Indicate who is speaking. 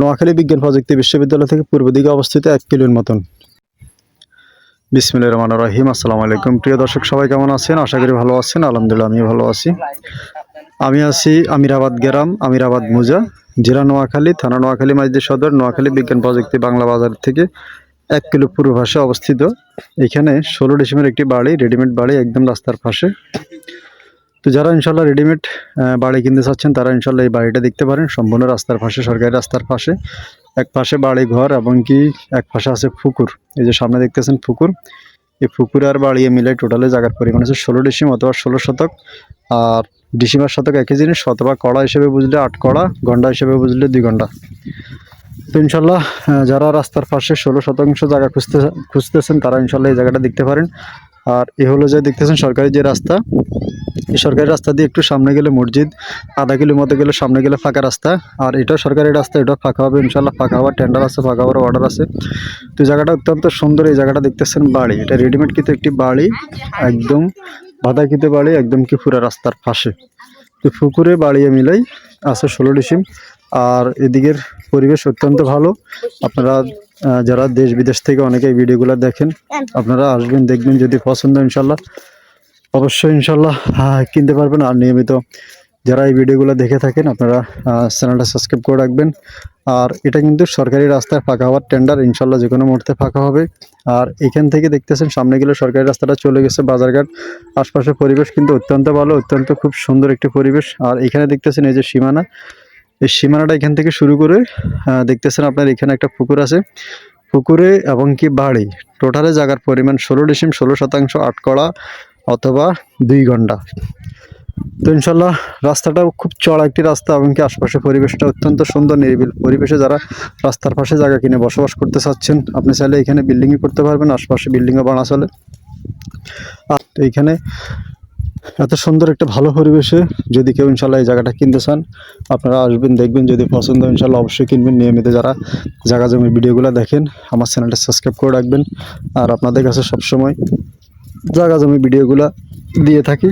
Speaker 1: নোয়াখালী বিজ্ঞান প্রযুক্তি বিশ্ববিদ্যালয় থেকে পূর্ব দিকে অবস্থিত এক কিলোর মতন। বিসমিল্লাহির রহমানির রহিম, আসসালামু আলাইকুম। প্রিয় দর্শক, সবাই কেমন আছেন? আশা করি ভালো আছেন। আলহামদুলিল্লাহ আমি ভালো আছি। আমি আছি আমিরাবাদ গ্রাম, আমিরাবাদ মুজা, জেলা নোয়াখালী, থানা নোয়াখালী মাইজদি সদর, নোয়াখালী বিজ্ঞান প্রযুক্তি বাংলা বাজার থেকে এক কিলো পূর্ব পাশে অবস্থিত। এখানে ষোলো ডিসেম্বর একটি বাড়ি, রেডিমেড বাড়ি, একদম রাস্তার পাশে। তো যারা ইনশাল্লাহ রেডিমেড বাড়ি কিনতে চাচ্ছেন, তারা ইনশাল্লাহ এই বাড়িটা দেখতে পারেন। সম্পূর্ণ রাস্তার পাশে, সরকারি রাস্তার পাশে। এক পাশে বাড়ি ঘর এবং কি এক পাশে আছে পুকুর। এই যে সামনে দেখতেছেন পুকুর। এই পুকুর আর বাড়ি মিলে টোটালে জায়গার পরিমাণ আছে ষোলো ডিসিম অথবা ষোলো শতক। আর ডিসিমার শতক একই জিনিস, অথবা কড়া হিসেবে বুঝলে আট কড়া, ঘণ্টা হিসেবে বুঝলে দুই ঘণ্টা। তো ইনশাল্লাহ যারা রাস্তার পাশে ষোলো শতাংশ জায়গা খুঁজতে খুঁজতেছেন, তারা ইনশাল্লাহ এই জায়গাটা দেখতে পারেন। আর এ হলো যে দেখতেছেন সরকারি যে রাস্তা এই সরকারি রাস্তা দিয়ে একটু সামনে গেলে মসজিদ, আধা কিলো মতো গেলে সামনে গেলে ফাঁকা রাস্তা। আর এটাও সরকারি রাস্তা, এটাও ফাঁকা হবে, ইনশাল্লাহ ফাঁকা হওয়ার টেন্ডার আছে, ফাঁকা হওয়ার অর্ডার আছে। তো জায়গাটা অত্যন্ত সুন্দর, এই জায়গাটা দেখতেছেন বাড়ি। এটা রেডিমেড কিন্তু একটি বাড়ি, একদম বাঁধাকৃত বাড়ি, একদম কি পুরো রাস্তার পাশে। তো পুকুরে বাড়িয়ে মিলাই আছে ষোলো ডিসিম। আর এদিকের পরিবেশ অত্যন্ত ভালো। আপনারা যারা দেশ বিদেশ থেকে অনেকে ভিডিওগুলো দেখেন, আপনারা আসবেন, দেখবেন যদি পছন্দ, ইনশাল্লাহ। অবশ্যই ইনশাল্লাহ কিনতে পারবেন। আর নিয়মিত যারা এই ভিডিওগুলো দেখে থাকেন, আপনারা চ্যানেলটা সাবস্ক্রাইব করে রাখবেন। আর এটা কিন্তু সরকারি রাস্তায় ফাঁকা হওয়ার টেন্ডার ইনশাল্লাহ যে কোনো মুহূর্তে ফাঁকা হবে। আর এখান থেকে দেখতেছেন, সামনে গেলে সরকারি রাস্তাটা চলে গেছে বাজারঘাট। আশপাশের পরিবেশ কিন্তু অত্যন্ত ভালো, অত্যন্ত খুব সুন্দর একটি পরিবেশ। আর এখানে দেখতেছেন এই যে সীমানা, এই সীমানাটা এখান থেকে শুরু করে দেখতেছেন আপনার এখানে একটা পুকুর আছে। পুকুরে এবং কি বাড়ি, টোটালে জায়গার পরিমাণ ষোলো ডিসিম, ষোলো শতাংশ আটকড়া। অথবা দুই ঘণ্টা। তো ইনশাল্লাহ রাস্তাটাও খুব চড়া একটি রাস্তা এবং কি আশপাশের পরিবেশটা অত্যন্ত সুন্দর, নিরিবিল পরিবেশে যারা রাস্তার পাশে জায়গা কিনে বসবাস করতে চাচ্ছেন, আপনি চাইলে এখানে বিল্ডিংই করতে পারবেন, আশপাশে বিল্ডিংও বানা চলে। আর এইখানে এত সুন্দর একটা ভালো পরিবেশে যদি কেউ ইনশাল্লাহ এই জায়গাটা কিনতে চান, আপনারা আসবেন, দেখবেন, যদি পছন্দ ইনশাল্লাহ অবশ্যই কিনবেন। নিয়মিত যারা জায়গা জমি ভিডিওগুলো দেখেন, আমার চ্যানেলটা সাবস্ক্রাইব করে রাখবেন। আর আপনাদের কাছে সবসময় জায়গা জমি ভিডিওগুলো দিয়ে থাকি।